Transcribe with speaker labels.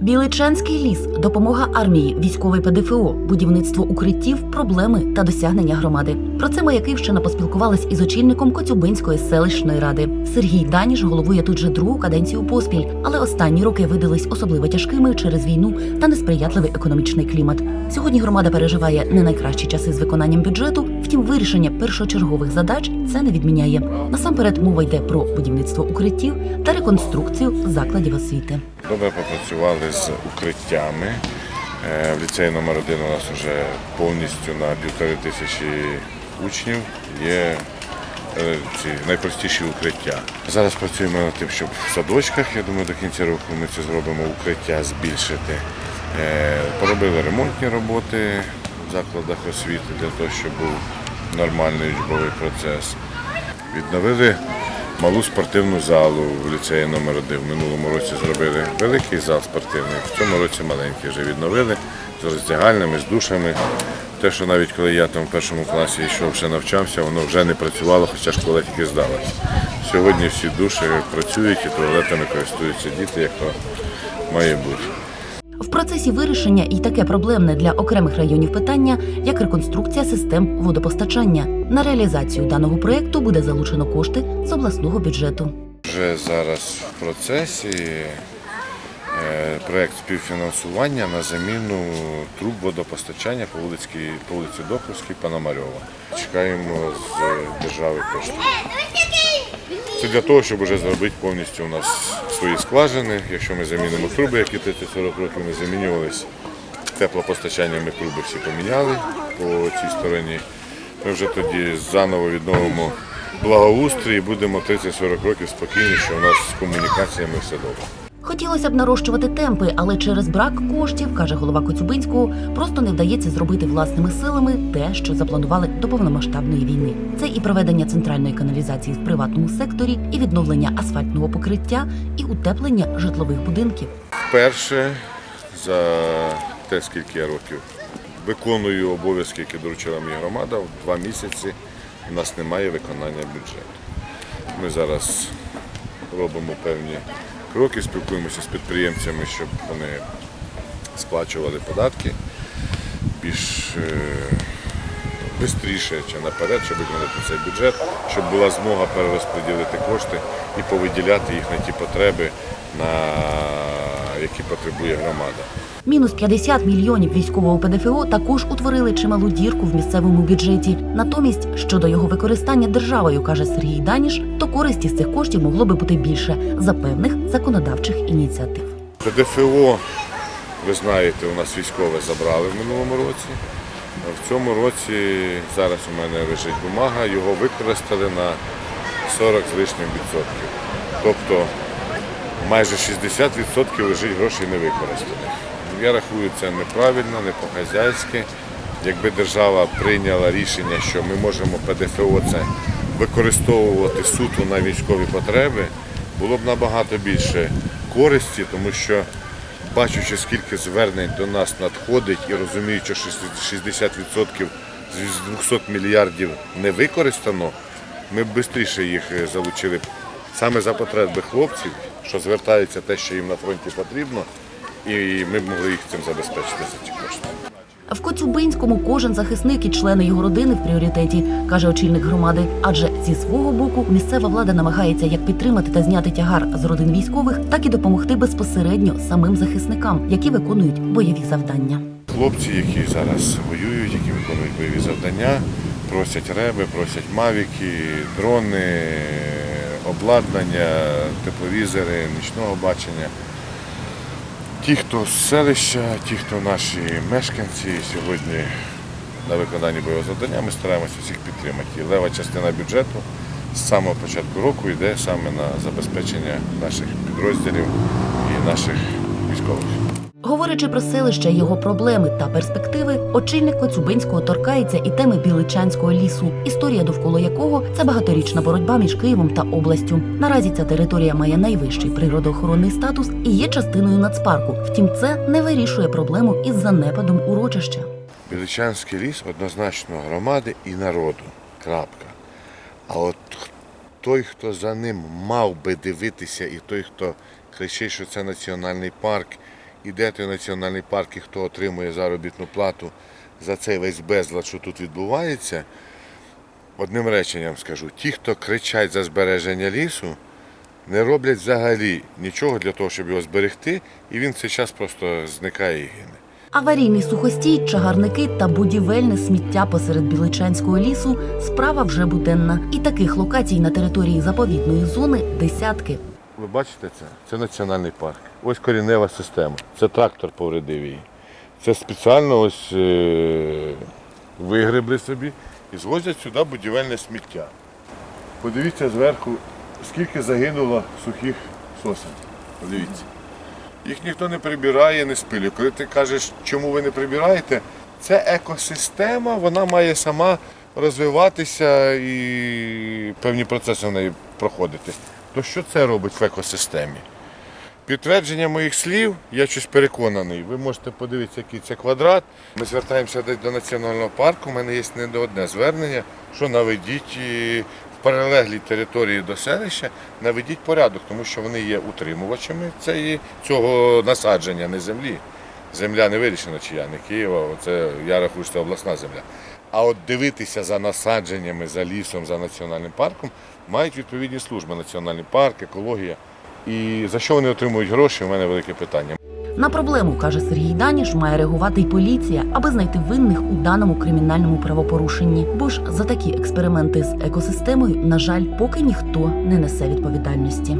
Speaker 1: Біличанський ліс, допомога армії, військовий ПДФО, будівництво укриттів, проблеми та досягнення громади. Про це Маяківщина поспілкувалась із очільником Коцюбинської селищної ради. Сергій Даніш головує тут же другу каденцію поспіль, але останні роки видались особливо тяжкими через війну та несприятливий економічний клімат. Сьогодні громада переживає не найкращі часи з виконанням бюджету, втім, вирішення першочергових задач це не відміняє. Насамперед мова йде про будівництво укриттів та реконструкцію закладів освіти.
Speaker 2: Добре попрацювали з укриттями. Е, В ліцеї номер 1 у нас вже повністю на півтори тисячі учнів є е, ці найпростіші укриття. Зараз працюємо над тим, щоб в садочках, я думаю, до кінця року ми це зробимо укриття збільшити. Е, Поробили ремонтні роботи в закладах освіти для того, щоб був нормальний учбовий процес. Відновили малу спортивну залу в ліцеї номер 1 В минулому році зробили великий зал спортивний, в цьому році маленький вже відновили з роздягальними, з душами. Те, що навіть коли я там в першому класі йшов, ще навчався, воно вже не працювало, хоча школа тільки здалася. Сьогодні всі душі працюють і туалетами користуються діти, як то має бути.
Speaker 1: В процесі вирішення і таке проблемне для окремих районів питання, як реконструкція систем водопостачання. На реалізацію даного проєкту буде залучено кошти з обласного бюджету.
Speaker 2: Вже зараз в процесі проєкт співфінансування на заміну труб водопостачання по вулиці, по вулиці Докровській, Пономарьова. Чекаємо з е, держави кошти. Це для того, щоб вже зробити повністю у нас свої скважини. Якщо ми замінимо труби, які 30-40 років не замінювалися, теплопостачання ми труби всі поміняли по цій стороні. Ми вже тоді заново відновимо благоустрій і будемо 30-40 років спокійні, що у нас з комунікаціями все добре.
Speaker 1: Хотілося б нарощувати темпи, але через брак коштів, каже голова Коцюбинського, просто не вдається зробити власними силами те, що запланували до повномасштабної війни. Це і проведення центральної каналізації в приватному секторі, і відновлення асфальтного покриття, і утеплення житлових будинків.
Speaker 2: Вперше за те, скільки я років виконую обов'язки, які доручила мені громада, в два місяці у нас немає виконання бюджету. Ми зараз робимо певні кроки, спілкуємося з підприємцями, щоб вони сплачували податки більш швидше чи наперед, щоб виконати цей бюджет, щоб була змога перерозподілити кошти і повиділяти їх на ті потреби, на які потребує громада.
Speaker 1: Мінус 50 мільйонів військового ПДФО також утворили чималу дірку в місцевому бюджеті. Натомість, щодо його використання державою, каже Сергій Даніш, то користі з цих коштів могло би бути більше за певних законодавчих ініціатив.
Speaker 2: ПДФО, ви знаєте, у нас військове забрали в минулому році. В цьому році зараз у мене лежить бумага, його використали на 40 з лишнім відсотків. Тобто майже 60% лежить грошей не використаних. Я рахую це неправильно, не по-хазяйськи. Якби держава прийняла рішення, що ми можемо ПДФО це використовувати суто на військові потреби, було б набагато більше користі, тому що бачучи, скільки звернень до нас надходить і розуміючи, що 60% з 200 мільярдів не використано, ми б швидше їх залучили саме за потреби хлопців, що звертаються те, що їм на фронті потрібно, і ми б могли їх цим забезпечити за ці кошти.
Speaker 1: В Коцюбинському кожен захисник і члени його родини в пріоритеті, каже очільник громади. Адже зі свого боку місцева влада намагається як підтримати та зняти тягар з родин військових, так і допомогти безпосередньо самим захисникам, які виконують бойові завдання.
Speaker 2: Хлопці, які зараз воюють, які виконують бойові завдання, просять реби, просять мавіки, дрони, обладнання, тепловізори, нічного бачення. Ті, хто з селища, ті, хто наші мешканці сьогодні на виконанні бойового завдання, ми стараємося всіх підтримати. І лева частина бюджету з самого початку року йде саме на забезпечення наших підрозділів і наших військових.
Speaker 1: Говорячи про селище, його проблеми та перспективи, очільник Коцюбинського торкається і теми Біличанського лісу, історія довкола якого це багаторічна боротьба між Києвом та областю. Наразі ця територія має найвищий природоохоронний статус і є частиною нацпарку. Втім, це не вирішує проблему із занепадом урочища.
Speaker 2: Біличанський ліс однозначно громади і народу. Крапка. А от той, хто за ним мав би дивитися, і той, хто кричить, що це національний парк, і де той національний парк, і хто отримує заробітну плату за цей весь безлад, що тут відбувається. Одним реченням скажу: ті, хто кричать за збереження лісу, не роблять взагалі нічого для того, щоб його зберегти, і він в цей час просто зникає і гине.
Speaker 1: Аварійний сухостій, чагарники та будівельне сміття посеред Біличанського лісу справа вже буденна. І таких локацій на території заповідної зони десятки.
Speaker 2: Ви бачите це? Це національний парк. Ось корінева система. Це трактор повредив її. Це спеціально ось е- вигребли собі і звозять сюди будівельне сміття. Подивіться зверху, скільки загинуло сухих сосен. Подивіться. Їх ніхто не прибирає, не спилює. Коли ти кажеш, чому ви не прибираєте, це екосистема, вона має сама розвиватися і певні процеси в неї проходити. То що це робить в екосистемі? Підтвердження моїх слів, я щось переконаний. Ви можете подивитися, який це квадрат. Ми звертаємося до національного парку. У мене є не одне звернення, що наведіть в паралеглій території до селища, наведіть порядок, тому що вони є утримувачами цієї, цього насадження, не землі. Земля не вирішена чия, не Києва, це я рахую, що це обласна земля. А от дивитися за насадженнями, за лісом, за національним парком мають відповідні служби національний парк, екологія. І за що вони отримують гроші, у мене велике питання.
Speaker 1: На проблему, каже Сергій Даніш, має реагувати й поліція, аби знайти винних у даному кримінальному правопорушенні. Бо ж за такі експерименти з екосистемою, на жаль, поки ніхто не несе відповідальності.